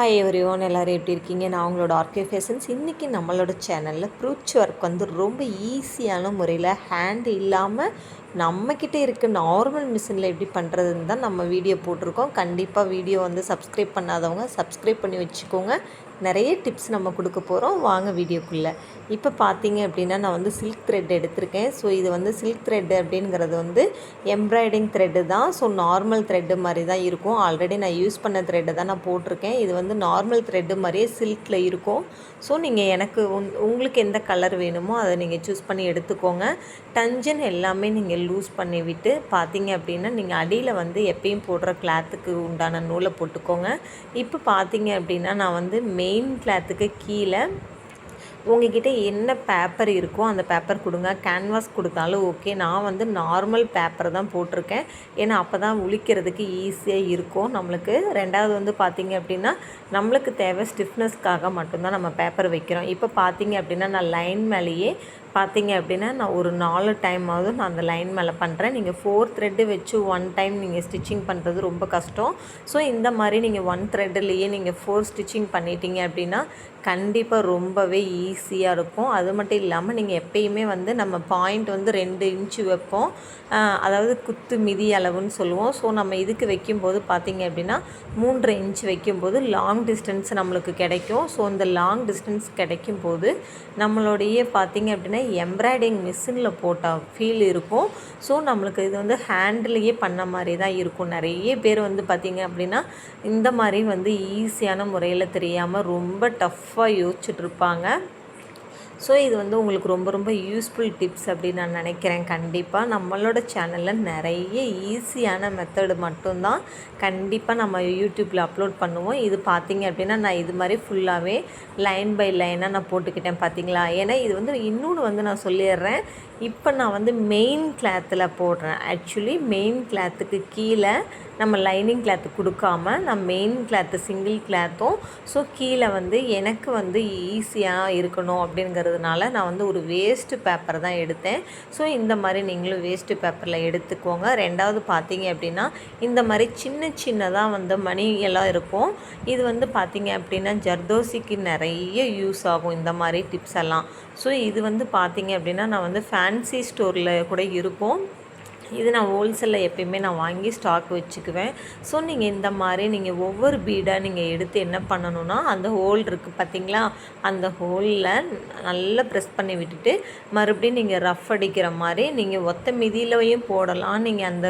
Hi every one எல்லோரும் எப்படி இருக்கீங்க? நான் உங்களோட ஆர்கே ஃபேஷன்ஸ் இன்றைக்கி நம்மளோட சேனலில் ப்ரூச் ஒர்க் வந்து ரொம்ப ஈஸியான முறையில் ஹேண்ட் இல்லாமல் நம்மக்கிட்ட இருக்க நார்மல் மிஷினில் எப்படி பண்ணுறதுன்னு தான் நம்ம வீடியோ போட்டிருக்கோம். கண்டிப்பாக வீடியோ வந்து சப்ஸ்கிரைப் பண்ணாதவங்க சப்ஸ்கிரைப் பண்ணி வச்சுக்கோங்க. நிறைய டிப்ஸ் நம்ம கொடுக்க போகிறோம் வாங்க வீடியோக்குள்ளே இப்போ பார்த்தீங்க அப்படின்னா நான் வந்து சில்க் த்ரெட் எடுத்திருக்கேன். ஸோ இது வந்து சில்க் த்ரெட் அப்படிங்கிறது வந்து எம்ப்ராய்டிங் த்ரெட்டு தான். ஸோ நார்மல் த்ரெட்டு மாதிரி தான் இருக்கும். ஆல்ரெடி நான் யூஸ் பண்ண த்ரெட்டை தான் நான் போட்டிருக்கேன். இது வந்து நார்மல் த்ரெட்டு மாதிரியே சில்கில் இருக்கும். ஸோ நீங்கள் எனக்கு உங்களுக்கு எந்த கலர் வேணுமோ அதை நீங்கள் சூஸ் பண்ணி எடுத்துக்கோங்க. டஞ்சன் எல்லாமே நீங்கள் லூஸ் பண்ணி விட்டு பார்த்தீங்க அப்படின்னா நீங்கள் அடியில் வந்து எப்பயும் போடுற கிளாத்துக்கு உண்டான நூலை போட்டுக்கோங்க. இப்போ பார்த்தீங்க அப்படின்னா நான் வந்து மெயின் கிளாத்துக்கு கீழே உங்ககிட்ட என்ன பேப்பர் இருக்கோ அந்த பேப்பர் கொடுங்க. கேன்வாஸ் கொடுத்தாலும் ஓகே நான் வந்து நார்மல் பேப்பர் தான் போட்டிருக்கேன். ஏன்னா அப்போ தான் உளிக்கிறதுக்கு ஈஸியாக இருக்கும். நம்மளுக்கு ரெண்டாவது வந்து பார்த்திங்க அப்படின்னா நம்மளுக்கு தேவை ஸ்டிஃப்னஸ்க்காக மட்டும்தான் நம்ம பேப்பர் வைக்கிறோம். இப்போ பார்த்தீங்க அப்படின்னா நான் லைன் மேலேயே பார்த்தீங்க அப்படின்னா நான் ஒரு நாலு டைமாவது நான் அந்த லைன் மேலே பண்ணுறேன் நீங்கள் ஃபோர் த்ரெட்டு வச்சு ஒன் டைம் நீங்கள் ஸ்டிச்சிங் பண்ணுறது ரொம்ப கஷ்டம். ஸோ இந்த மாதிரி நீங்கள் ஒன் த்ரெட்டுலேயே நீங்கள் ஃபோர் ஸ்டிச்சிங் பண்ணிட்டீங்க அப்படின்னா கண்டிப்பாக ரொம்பவே ஈஸியாக இருக்கும். அது மட்டும் இல்லாமல் நீங்கள் எப்பயுமே வந்து நம்ம பாயிண்ட் வந்து ரெண்டு இன்ச்சு வைப்போம். அதாவது குத்து மிதி அளவுன்னு சொல்லுவோம். ஸோ நம்ம இதுக்கு வைக்கும்போது பார்த்திங்க அப்படின்னா மூன்றரை இன்ச்சு வைக்கும்போது லாங் டிஸ்டன்ஸ் நம்மளுக்கு கிடைக்கும். ஸோ இந்த லாங் டிஸ்டன்ஸ் கிடைக்கும் போது நம்மளுடைய பார்த்திங்க அப்படின்னா எம்ப்ராய்டிங் மிஷினில் போட்டால் ஃபீல் இருக்கும். ஸோ நம்மளுக்கு இது வந்து ஹேண்ட்லேயே பண்ண மாதிரி தான் இருக்கும். நிறைய பேர் வந்து பார்த்திங்க அப்படின்னா இந்த மாதிரி வந்து ஈஸியான முறையில் தெரியாமல் ரொம்ப டஃப்பாக யோசிச்சுட்ருப்பாங்க ஸோ இது வந்து உங்களுக்கு ரொம்ப ரொம்ப யூஸ்ஃபுல் டிப்ஸ் அப்படின்னு நான் நினைக்கிறேன். கண்டிப்பாக நம்மளோட சேனலில் நிறைய ஈஸியான மெத்தடு மட்டும்தான் கண்டிப்பாக நம்ம யூடியூப்பில் அப்லோட் பண்ணுவோம். இது பார்த்திங்க அப்படின்னா நான் இது மாதிரி ஃபுல்லாகவே லைன் பை லைனாக நான் போட்டுக்கிட்டேன் பார்த்தீங்களா ஏன்னா இது வந்து இன்னொன்று வந்து நான் சொல்லிடுறேன். இப்போ நான் வந்து மெயின் கிளாத்தில் போடுறேன். ஆக்சுவலி மெயின் கிளாத்துக்கு கீழே நம்ம லைனிங் கிளாத்து கொடுக்காம நான் மெயின் கிளாத்து சிங்கிள் கிளாத்தும் ஸோ கீழே வந்து எனக்கு வந்து ஈஸியாக இருக்கணும் அப்படிங்கிறதுனால நான் வந்து ஒரு வேஸ்ட்டு பேப்பர் தான் எடுத்தேன். ஸோ இந்த மாதிரி நீங்களும் வேஸ்ட்டு பேப்பரில் எடுத்துக்கோங்க. ரெண்டாவது பார்த்தீங்க அப்படின்னா இந்த மாதிரி சின்ன சின்னதாக வந்து மணி எல்லாம் இருக்கும். இது வந்து பார்த்தீங்க அப்படின்னா ஜர்தோசிக்கு நிறைய யூஸ் ஆகும் இந்த மாதிரி டிப்ஸ் எல்லாம். ஸோ இது வந்து பார்த்தீங்க அப்படின்னா நான் வந்து ஃபேன்சி ஸ்டோரில் கூட இருக்கும். இது நான் ஹோல்சேலில் எப்பயுமே நான் வாங்கி ஸ்டாக் வச்சுக்குவேன். ஸோ நீங்கள் இந்த மாதிரி நீங்கள் ஒவ்வொரு பீடாக நீங்கள் எடுத்து என்ன பண்ணணும்னா அந்த ஹோல் இருக்குது பார்த்தீங்களா அந்த ஹோலில் நல்லா ப்ரெஸ் பண்ணி விட்டுட்டு மறுபடியும் நீங்கள் ரஃப் அடிக்கிற மாதிரி நீங்கள் ஒத்த மிதியிலையும் போடலாம். நீங்கள் அந்த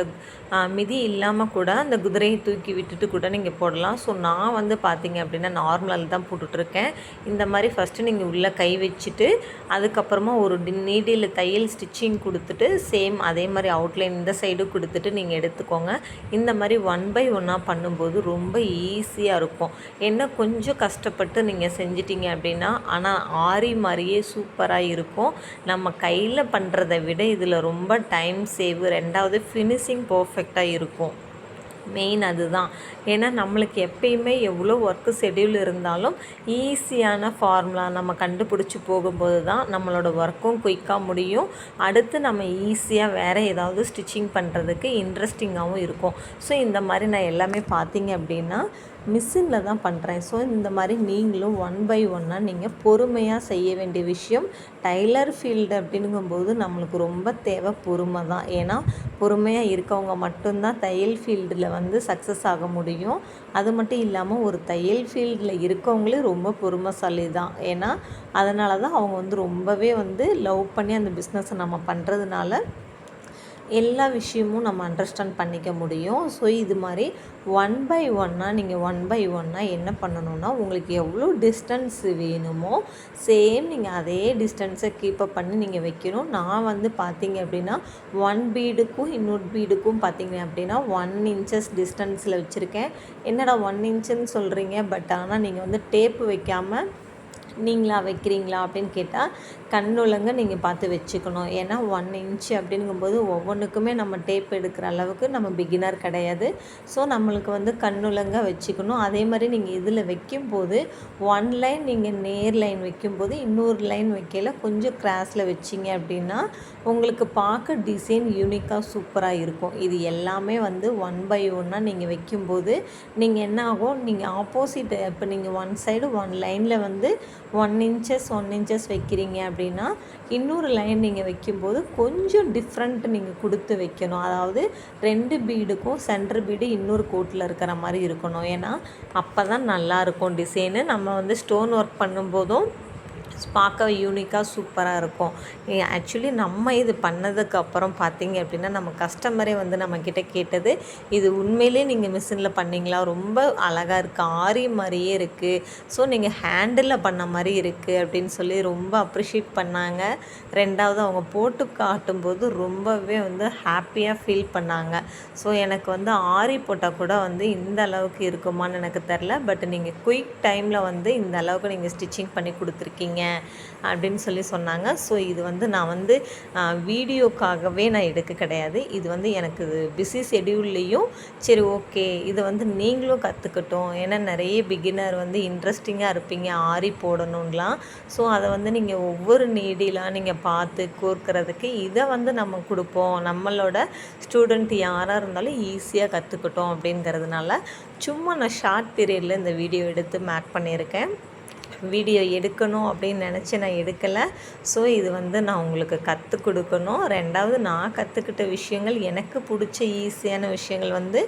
மிதி இல்லாமல் கூட அந்த குதிரையை தூக்கி விட்டுட்டு கூட நீங்கள் போடலாம். ஸோ நான் வந்து பார்த்தீங்க அப்படின்னா நார்மலில் தான் போட்டுட்ருக்கேன். இந்த மாதிரி ஃபஸ்ட்டு நீங்கள் உள்ளே கை வச்சுட்டு அதுக்கப்புறமா ஒரு நீடியில் தையல் ஸ்டிச்சிங் கொடுத்துட்டு சேம் அதே மாதிரி அவுட்லைன் இந்த சைடு கொடுத்துட்டு நீங்கள் எடுத்துக்கோங்க. இந்த மாதிரி ஒன் பை ஒன்னாக பண்ணும்போது ரொம்ப ஈஸியாக இருக்கும். என்ன கொஞ்சம் கஷ்டப்பட்டு நீங்கள் செஞ்சிட்டிங்க அப்படின்னா ஆனால் ஆரி மாதிரியே சூப்பராக இருக்கும். நம்ம கையில் பண்ணுறதை விட இதில் ரொம்ப டைம் சேவ் ரெண்டாவது ஃபினிஷிங் பர்ஃபெக்ட் பர்ஃபெக்டாக இருக்கும். மெயின் அதுதான். ஏன்னா நம்மளுக்கு எப்பயுமே எவ்வளோ ஒர்க்கு ஷெடியூல் இருந்தாலும் ஈஸியான ஃபார்முலா நம்ம கண்டுபிடிச்சி போகும்போது தான் நம்மளோட ஒர்க்கும் குயிக்காக முடியும். அடுத்து நம்ம ஈஸியாக வேறு ஏதாவது ஸ்டிச்சிங் பண்ணுறதுக்கு இன்ட்ரெஸ்டிங்காகவும் இருக்கும். ஸோ இந்த மாதிரி நான் எல்லாமே பார்த்தீங்க அப்படின்னா மிஷினில் தான் பண்ணுறேன் ஸோ இந்த மாதிரி நீங்களும் ஒன் பை ஒன்னாக நீங்கள் பொறுமையாக செய்ய வேண்டிய விஷயம் டைலர் ஃபீல்டு அப்படிங்கும்போது நம்மளுக்கு ரொம்ப தேவை பொறுமை தான். ஏன்னா பொறுமையாக இருக்கவங்க மட்டும்தான் தையல் ஃபீல்டில் வந்து சக்ஸஸ் ஆக முடியும். அது மட்டும் இல்லாமல் ஒரு தையல் ஃபீல்டில் இருக்கவங்களே ரொம்ப பொறுமைசாலி தான். ஏன்னா அதனால தான் அவங்க வந்து ரொம்பவே வந்து லவ் பண்ணி அந்த பிஸ்னஸை நம்ம பண்ணுறதுனால எல்லா விஷயமும் நம்ம அண்டர்ஸ்டாண்ட் பண்ணிக்க முடியும். ஸோ இது மாதிரி ஒன் பை ஒன்னாக நீங்கள் ஒன் பை ஒன்னாக என்ன பண்ணணுன்னா உங்களுக்கு எவ்வளோ டிஸ்டன்ஸ் வேணுமோ சேம் நீங்கள் அதே டிஸ்டன்ஸை கீப்பப் பண்ணி நீங்கள் வைக்கணும். நான் வந்து பார்த்தீங்க அப்படின்னா ஒன் பீடுக்கும் இன்னொரு பீடுக்கும் பார்த்தீங்க அப்படின்னா ஒன் இன்ச்சஸ் டிஸ்டன்ஸில் வச்சுருக்கேன். என்னடா ஒன் இன்ச்சுன்னு சொல்கிறீங்க பட் ஆனால் நீங்கள் வந்து டேப்பு வைக்காமல் நீங்களா வைக்கிறீங்களா அப்படின்னு கேட்டால் கண்ணுலங்க நீங்கள் பார்த்து வச்சுக்கணும். ஏன்னா ஒன் இன்ச்சு அப்படிங்கும்போது ஒவ்வொன்றுக்குமே நம்ம டேப் எடுக்கிற அளவுக்கு நம்ம பிகினர் கிடையாது. ஸோ நம்மளுக்கு வந்து கண்ணுலங்க வச்சுக்கணும். அதே மாதிரி நீங்கள் இதில் வைக்கும்போது ஒன் லைன் நீங்கள் நேர் லைன் வைக்கும்போது இன்னொரு லைன் வைக்கல கொஞ்சம் கிராஸில் வச்சிங்க அப்படின்னா உங்களுக்கு பார்க்க டிசைன் யூனிக்காக சூப்பராக இருக்கும். இது எல்லாமே வந்து ஒன் பை ஒன்னாக நீங்கள் வைக்கும்போது நீங்கள் என்ன ஆகும்? நீங்கள் ஆப்போசிட் இப்போ நீங்கள் ஒன் சைடு ஒன் லைனில் வந்து ஒன் இன்ச்சஸ் ஒன் இன்ச்சஸ் வைக்கிறீங்க அப்படின்னா இன்னொரு லைன் நீங்கள் வைக்கும்போது கொஞ்சம் டிஃப்ரெண்ட் நீங்கள் கொடுத்து வைக்கணும். அதாவது ரெண்டு பீடுக்கும் சென்டர் பீடு இன்னொரு கோட்டில் இருக்கிற மாதிரி இருக்கணும். ஏன்னா அப்போ தான் நல்லாயிருக்கும் டிசைனு நம்ம வந்து ஸ்டோன் ஒர்க் பண்ணும்போதும் பார்க்க யூனிக்காக சூப்பராக இருக்கும். ஆக்சுவலி நம்ம இது பண்ணதுக்கப்புறம் பார்த்தீங்க அப்படின்னா நம்ம கஸ்டமரே வந்து நம்மக்கிட்ட கேட்டது இது உண்மையிலே நீங்கள் மிஷினில் பண்ணிங்களா? ரொம்ப அழகாக இருக்குது ஆரி மாதிரியே இருக்குது ஸோ நீங்கள் ஹேண்டில் பண்ண மாதிரி இருக்குது அப்படின்னு சொல்லி ரொம்ப அப்ரிஷியேட் பண்ணாங்க. ரெண்டாவது அவங்க போட்டு காட்டும்போது ரொம்பவே வந்து ஹாப்பியாக ஃபீல் பண்ணாங்க. ஸோ எனக்கு வந்து ஆரி போட்டால் கூட வந்து இந்த அளவுக்கு இருக்குமான்னு எனக்கு தெரில. பட் நீங்கள் குயிக் டைமில் வந்து இந்த அளவுக்கு நீங்கள் ஸ்டிச்சிங் பண்ணி கொடுத்துருக்கீங்க. அப்படின்னு சொல்லி சொன்னாங்க. ஸோ இது வந்து நான் வந்து வீடியோக்காகவே நான் எடுக்க கிடையாது. இது வந்து எனக்கு பிஸி ஷெடியூல்லையும் சரி ஓகே இதை வந்து நீங்களும் கற்றுக்கட்டும் ஏன்னா நிறைய பிகினர் வந்து இன்ட்ரெஸ்டிங்காக இருப்பீங்க. ஆரி போடணும்லாம். ஸோ அதை வந்து நீங்கள் ஒவ்வொரு நீடிலாம் நீங்கள் பார்த்து கோர்க்கறதுக்கு இதை வந்து நம்ம கொடுப்போம். நம்மளோட ஸ்டூடெண்ட் யாராக இருந்தாலும் ஈஸியாக கற்றுக்கட்டும் அப்படிங்கிறதுனால சும்மா நான் ஷார்ட் பீரியடில் இந்த வீடியோ எடுத்து மேக் பண்ணியிருக்கேன். வீடியோ எடுக்கணும் அப்படின்னு நினச்சி நான் எடுக்கலை. ஸோ இது வந்து நான் உங்களுக்கு கற்றுக் கொடுக்கணும். ரெண்டாவது நான் கற்றுக்கிட்ட விஷயங்கள் எனக்கு பிடிச்ச ஈஸியான விஷயங்கள் வந்து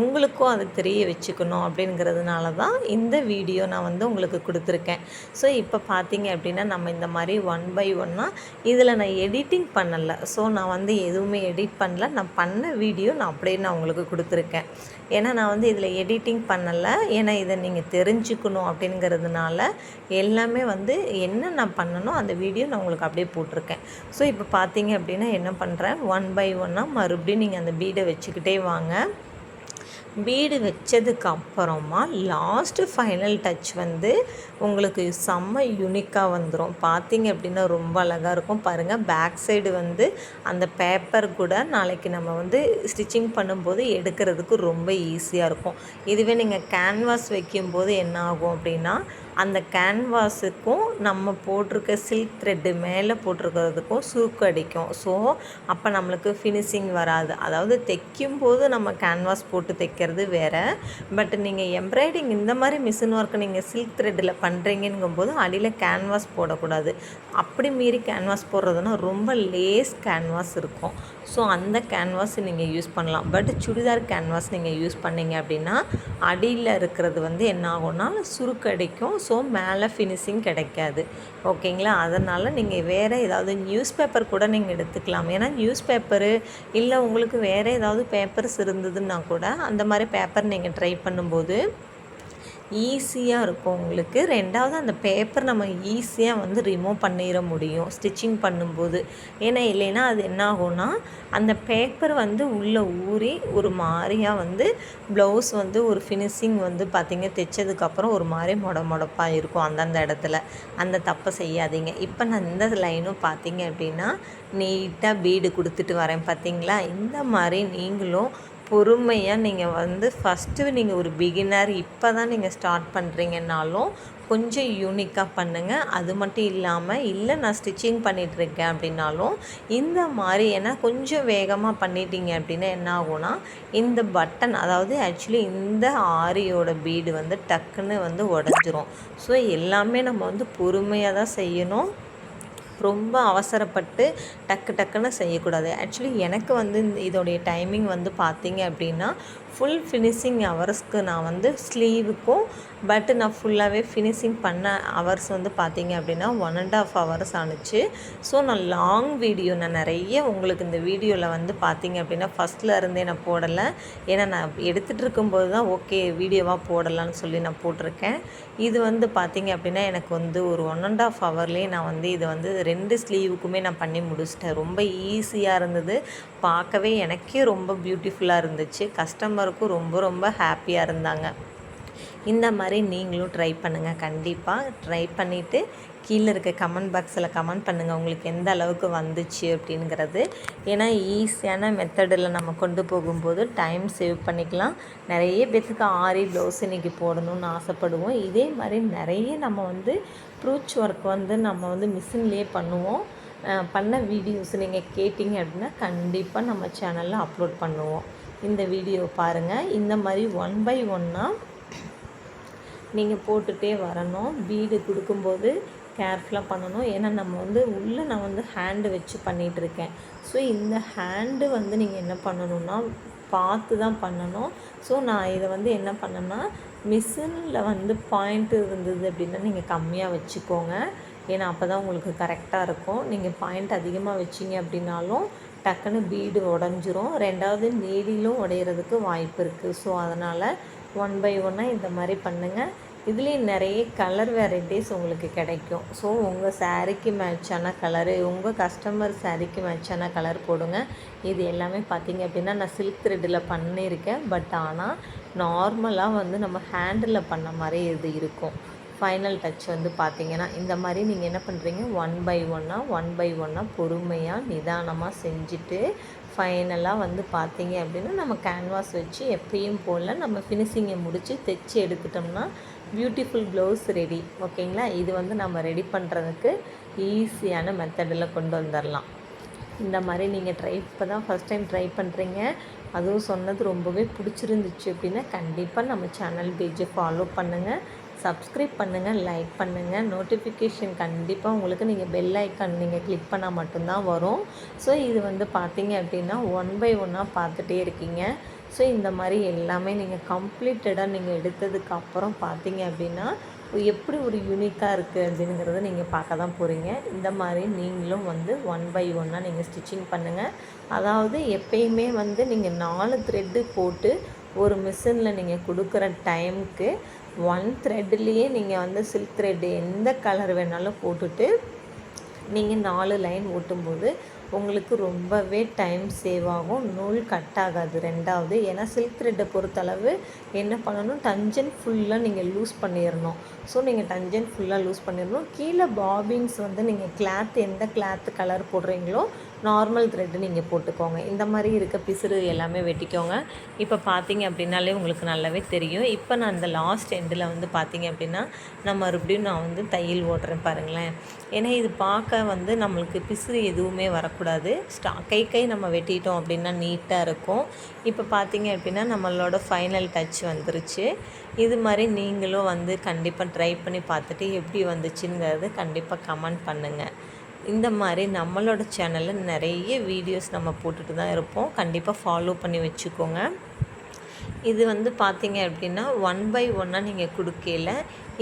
உங்களுக்கும் அதை தெரிய வச்சுக்கணும் அப்படிங்கிறதுனால தான் இந்த வீடியோ நான் வந்து உங்களுக்கு கொடுத்துருக்கேன். ஸோ இப்போ பார்த்தீங்க அப்படின்னா நம்ம இந்த மாதிரி ஒன் பை ஒன்னாக இதில் நான் எடிட்டிங் பண்ணலை. ஸோ நான் வந்து எதுவுமே எடிட் பண்ணல. நான் பண்ண வீடியோ நான் அப்படியே நான் உங்களுக்கு கொடுத்துருக்கேன். ஏன்னா நான் வந்து இதில் எடிட்டிங் பண்ணலை. ஏன்னா இதை நீங்கள் தெரிஞ்சுக்கணும் அப்படிங்கிறதுனால எல்லாமே வந்து என்ன நான் பண்ணணும் அந்த வீடியோ நான் உங்களுக்கு அப்படியே போட்டிருக்கேன். ஸோ இப்போ பார்த்தீங்க அப்படின்னா என்ன பண்ணுறேன் ஒன் பை ஒன்னாக மறுபடியும் நீங்கள் அந்த பீடை வச்சுக்கிட்டே வாங்க. பீடு வச்சதுக்கு அப்புறமா லாஸ்ட்டு ஃபைனல் டச் வந்து உங்களுக்கு செம்ம யூனிக்காக வந்துடும் பார்த்தீங்க அப்படின்னா ரொம்ப அழகாக இருக்கும். பாருங்கள் பேக் சைடு வந்து அந்த பேப்பர் கூட நாளைக்கு நம்ம வந்து ஸ்டிச்சிங் பண்ணும்போது எடுக்கிறதுக்கு ரொம்ப ஈஸியாக இருக்கும். இதுவே நீங்கள் கேன்வாஸ் வைக்கும்போது என்ன ஆகும் அப்படின்னா அந்த கேன்வாஸுக்கும் நம்ம போட்டிருக்க சில்க் த்ரெட்டு மேலே போட்டிருக்கிறதுக்கும் சுருக்கு அடிக்கும். ஸோ அப்போ நம்மளுக்கு ஃபினிஷிங் வராது. அதாவது தைக்கும் போது நம்ம கேன்வாஸ் போட்டு தைக்கிறது வேறு. பட் நீங்கள் எம்ப்ராய்டிங் இந்த மாதிரி மிஷின் ஒர்க் நீங்கள் சில்க் த்ரெட்டில் பண்ணுறீங்கும்போது அடியில் கேன்வாஸ் போடக்கூடாது. அப்படி மீறி கேன்வாஸ் போடுறதுனா ரொம்ப லேஸ் கேன்வாஸ் இருக்கும். ஸோ அந்த கேன்வாஸ் நீங்கள் யூஸ் பண்ணலாம். பட் சுடிதார் கேன்வாஸ் நீங்கள் யூஸ் பண்ணீங்க அப்படின்னா அடியில் இருக்கிறது வந்து என்ன ஆகும்னா சுருக்கடிக்கும் ஸோ மேலே ஃபினிஷிங் கிடைக்காது. ஓகேங்களா? அதனால் நீங்கள் வேறு ஏதாவது நியூஸ் பேப்பர் கூட நீங்கள் எடுத்துக்கலாம். ஏன்னா நியூஸ் பேப்பரு இல்லை உங்களுக்கு வேறு ஏதாவது பேப்பர்ஸ் இருந்ததுன்னா கூட அந்த மாதிரி பேப்பர் நீங்கள் ட்ரை பண்ணும்போது ஈஸியாக இருக்கும் உங்களுக்கு. ரெண்டாவது அந்த பேப்பர் நம்ம ஈஸியாக வந்து ரிமூவ் பண்ணிட முடியும். ஸ்டிச்சிங் பண்ணும்போது. ஏன்னா இல்லைன்னா அது என்ன ஆகும்னா அந்த பேப்பர் வந்து உள்ளே ஊறி ஒரு மாதிரியாக வந்து ப்ளவுஸ் வந்து ஒரு ஃபினிஷிங் வந்து பார்த்திங்க தைச்சதுக்கப்புறம் ஒரு மாதிரி மொட மொடப்பாக இருக்கும் அந்தந்த இடத்துல. அந்த தப்பை செய்யாதீங்க. இப்போ நான் இந்த லைனும் பார்த்தீங்க அப்படின்னா நீட்டாக பீடு கொடுத்துட்டு வரேன் பார்த்தீங்களா இந்த மாதிரி நீங்களும் பொறுமையாக நீங்கள் வந்து ஃபஸ்ட்டு நீங்கள் ஒரு பிகினர் இப்போ தான் நீங்கள் ஸ்டார்ட் பண்ணுறீங்கன்னாலும் கொஞ்சம் யூனிக்காக பண்ணுங்கள் அது மட்டும் இல்லாமல் இல்லை நான் ஸ்டிச்சிங் பண்ணிகிட்ருக்கேன் அப்படின்னாலும் இந்த மாதிரி ஏன்னா கொஞ்சம் வேகமாக பண்ணிட்டீங்க அப்படின்னா என்ன ஆகும்னா இந்த பட்டன் அதாவது ஆக்சுவலி இந்த ஆரியோட பீடு வந்து டக்குன்னு வந்து உடஞ்சிரும். ஸோ எல்லாமே நம்ம வந்து பொறுமையாக தான் செய்யணும். ரொம்ப அவசரப்பட்டு டக்கு டக்குன்னு செய்யக்கூடாது. ஆக்சுவலி எனக்கு வந்து இந்த இதோடைய டைமிங் வந்து பார்த்தீங்க அப்படின்னா ஃபுல் ஃபினிஷிங் ஹவர்ஸ்க்கு நான் வந்து ஸ்லீவுக்கும் பட் நான் ஃபுல்லாகவே ஃபினிஷிங் பண்ண ஹவர்ஸ் வந்து பார்த்தீங்க அப்படின்னா ஒன் அண்ட் ஆஃப் ஹவர்ஸ் ஆணுச்சு ஸோ நான் லாங் வீடியோ நான் நிறைய உங்களுக்கு இந்த வீடியோவில் வந்து பார்த்தீங்க அப்படின்னா ஃபஸ்ட்டில் இருந்தே நான் போடலை. ஏன்னா நான் எடுத்துகிட்டு இருக்கும்போது தான் ஓகே வீடியோவாக போடலான்னு சொல்லி நான் போட்டிருக்கேன். இது வந்து பார்த்தீங்க அப்படின்னா எனக்கு வந்து ஒரு ஒன் அண்ட் ஆஃப் ஹவர்லேயே நான் வந்து இதை வந்து ரெண்டு ஸ்லீவுக்குமே நான் பண்ணி முடிச்சிட்டேன். ரொம்ப ஈஸியாக இருந்தது. பார்க்கவே எனக்கே ரொம்ப பியூட்டிஃபுல்லாக இருந்துச்சு. கஸ்டமருக்கும் ரொம்ப ரொம்ப ஹாப்பியாக இருந்தாங்க. இந்த மாதிரி நீங்களும் ட்ரை பண்ணுங்கள் கண்டிப்பாக ட்ரை பண்ணிவிட்டு கீழே இருக்க கமெண்ட் பாக்ஸில் கமெண்ட் பண்ணுங்கள் உங்களுக்கு எந்த அளவுக்கு வந்துச்சு அப்படிங்கிறது. ஏன்னா ஈஸியான மெத்தடில் நம்ம கொண்டு போகும்போது டைம் சேவ் பண்ணிக்கலாம். நிறைய பேத்துக்கு ஆரி ப்ளவுஸ் இன்றைக்கி போடணும்னு ஆசைப்படுவோம். இதே மாதிரி நிறைய நம்ம வந்து ப்ரூச் ஒர்க் வந்து நம்ம வந்து மிஷின்லேயே பண்ணுவோம். பண்ண வீடியோஸ் நீங்கள் கேட்டிங்க அப்படின்னா கண்டிப்பாக நம்ம சேனலில் அப்லோட் பண்ணுவோம். இந்த வீடியோ பாருங்கள் இந்த மாதிரி ஒன் பை ஒன்னாக நீங்கள் போட்டுகிட்டே வரணும். பீடு கொடுக்கும்போது கேர்ஃபுல்லாக பண்ணணும். ஏன்னா நம்ம வந்து உள்ளே நான் வந்து ஹேண்டு வச்சு பண்ணிகிட்ருக்கேன் ஸோ இந்த ஹேண்டு வந்து நீங்கள் என்ன பண்ணணும்னா பார்த்து தான் பண்ணணும். ஸோ நான் இதை வந்து என்ன பண்ணேன்னா மிஷினில் வந்து பாயிண்ட் இருந்தது அப்படின்னா நீங்கள் கம்மியாக வச்சுக்கோங்க. ஏன்னா அப்போ தான் உங்களுக்கு கரெக்டாக இருக்கும். நீங்கள் பாயிண்ட் அதிகமாக வச்சிங்க அப்படின்னாலும் டக்குன்னு பீடு உடஞ்சிரும். ரெண்டாவது நீடிலும் உடையிறதுக்கு வாய்ப்பு இருக்குது ஸோ அதனால் ஒன் பை ஒன்னாக இந்த மாதிரி பண்ணுங்கள் இதுலேயும் நிறைய கலர் வெரைட்டிஸ் உங்களுக்கு கிடைக்கும். ஸோ உங்கள் சாரீக்கு மேட்சான கலரு உங்கள் கஸ்டமர் சாரீக்கு மேட்சான கலர் போடுங்க. இது எல்லாமே பார்த்திங்க அப்படின்னா நான் சில்க் த்ரெட்டில் பண்ணியிருக்கேன். பட் ஆனால் நார்மலாக வந்து நம்ம ஹேண்டில் பண்ண மாதிரி இது இருக்கும். ஃபைனல் டச் வந்து பார்த்திங்கன்னா இந்த மாதிரி நீங்கள் என்ன பண்ணுறீங்க ஒன் பை ஒன்னாக ஒன் பை ஒன்னாக பொறுமையாக நிதானமாக செஞ்சுட்டு ஃபைனலாக வந்து பார்த்தீங்க அப்படின்னா நம்ம கேன்வாஸ் வச்சு எப்பயும் போல் நம்ம ஃபினிஷிங்கை முடித்து தைச்சி எடுத்துட்டோம்னா பியூட்டிஃபுல் க்ளவுஸ் ரெடி ஓகேங்களா இது வந்து நம்ம ரெடி பண்ணுறதுக்கு ஈஸியான மெத்தடில் கொண்டு வந்துடலாம் இந்த மாதிரி நீங்கள் ட்ரை இப்போ தான் ஃபஸ்ட் டைம் ட்ரை பண்ணுறீங்க அதுவும் சொன்னது ரொம்பவே பிடிச்சிருந்துச்சு அப்படின்னா கண்டிப்பாக நம்ம சேனல் பேஜை ஃபாலோ பண்ணுங்கள் சப்ஸ்கிரைப் பண்ணுங்கள் லைக் பண்ணுங்கள் நோட்டிஃபிகேஷன் கண்டிப்பாக உங்களுக்கு நீங்கள் பெல் ஐக்கான் நீங்கள் கிளிக் பண்ணால் மட்டும்தான் வரும். ஸோ இது வந்து பார்த்தீங்க அப்படின்னா ஒன் பை ஒன்னாக பார்த்துட்டே இருக்கீங்க. ஸோ இந்த மாதிரி எல்லாமே நீங்கள் கம்ப்ளீட்டடாக நீங்கள் எடுத்ததுக்கு அப்புறம் பார்த்தீங்க அப்படின்னா எப்படி ஒரு யூனிக்காக இருக்குது அப்படிங்கிறத நீங்கள் பார்க்க தான் போகிறீங்க இந்த மாதிரி நீங்களும் வந்து ஒன் பை ஒன்னாக நீங்கள் ஸ்டிச்சிங் பண்ணுங்கள் அதாவது எப்பயுமே வந்து நீங்கள் நாலு த்ரெட்டு போட்டு ஒரு மிஷினில் நீங்கள் கொடுக்குற டைமுக்கு ஒன் த்ரெட்லேயே நீங்கள் வந்து சில்க் த்ரெட்டு எந்த கலர் வேணாலும் போட்டுட்டு நீங்கள் நாலு லைன் ஓட்டும்போது உங்களுக்கு ரொம்பவே டைம் சேவ் ஆகும். நூல் கட் ஆகாது ரெண்டாவது. ஏன்னா சில்க் த்ரெட்டை பொறுத்தளவு என்ன பண்ணணும்? டஞ்சன் ஃபுல்லாக நீங்கள் லூஸ் பண்ணிடணும் ஸோ நீங்கள் டஞ்சன் ஃபுல்லாக லூஸ் பண்ணிடணும் கீழே பாபின்ஸ் வந்து நீங்கள் கிளாத் எந்த கிளாத் கலர் போடுறீங்களோ நார்மல் த்ரெட்டு நீங்கள் போட்டுக்கோங்க. இந்த மாதிரி இருக்க பிசுறு எல்லாமே வெட்டிக்கோங்க. இப்போ பார்த்தீங்க அப்படின்னாலே உங்களுக்கு நல்லாவே தெரியும். இப்போ நான் இந்த லாஸ்ட் எண்டில் வந்து பார்த்தீங்க அப்படின்னா நான் மறுபடியும் நான் வந்து தையல் ஓட்டுறேன் பாருங்களேன். ஏன்னா இது பார்க்க வந்து நம்மளுக்கு பிசுறு எதுவுமே வரக்கூடாது. ஸ்டா கை கை நம்ம வெட்டிட்டோம் அப்படின்னா நீட்டாக இருக்கும். இப்போ பார்த்தீங்க அப்படின்னா நம்மளோட ஃபைனல் டச் வந்துருச்சு. இது மாதிரி நீங்களும் வந்து கண்டிப்பாக ட்ரை பண்ணி பார்த்துட்டு எப்படி வந்துச்சுங்கிறது கண்டிப்பாக கமெண்ட் பண்ணுங்கள் இந்த மாதிரி நம்மளோட சேனலில் நிறைய வீடியோஸ் நம்ம போட்டுட்டு தான் இருப்போம். கண்டிப்பாக ஃபாலோ பண்ணி வச்சுக்கோங்க. இது வந்து பார்த்தீங்க அப்படின்னா ஒன் பை ஒன்னாக நீங்கள் கொடுக்கல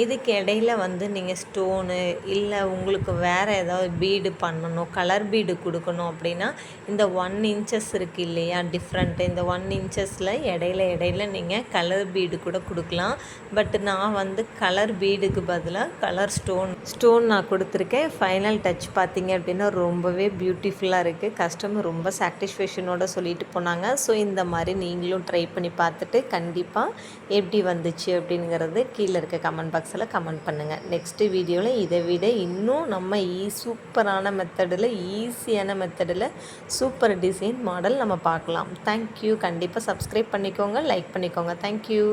இதுக்கு இடையில வந்து நீங்கள் ஸ்டோனு இல்லை உங்களுக்கு வேறு ஏதாவது பீடு பண்ணணும் கலர் பீடு கொடுக்கணும் அப்படின்னா இந்த ஒன் இன்ச்சஸ் இருக்குது இல்லையா டிஃப்ரெண்ட்டு இந்த ஒன் இன்ச்சஸில் இடையில இடையில நீங்கள் கலர் பீடு கூட கொடுக்கலாம். பட் நான் வந்து கலர் பீடுக்கு பதிலாக கலர் ஸ்டோன் ஸ்டோன் நான் கொடுத்துருக்கேன். ஃபைனல் டச் பார்த்தீங்க அப்படின்னா ரொம்பவே பியூட்டிஃபுல்லாக இருக்குது கஸ்டமர் ரொம்ப சாட்டிஸ்ஃபேக்ஷனோட சொல்லிட்டு போனாங்க. ஸோ இந்த மாதிரி நீங்களும் ட்ரை பண்ணி பார்த்துட்டு கண்டிப்பாக எப்படி வந்துச்சு அப்படிங்கிறது கீழே இருக்க கமெண்ட் பாக்ஸ் பாக்ஸில் கமெண்ட் பண்ணுங்கள் நெக்ஸ்ட்டு வீடியோவில் இதை விட இன்னும் நம்ம ஈ சூப்பரான மெத்தடில் ஈஸியான மெத்தடில் சூப்பர் டிசைன் மாடல் நம்ம பார்க்கலாம். தேங்க்யூ கண்டிப்பாக சப்ஸ்கிரைப் பண்ணிக்கோங்க லைக் பண்ணிக்கோங்க. தேங்க்யூ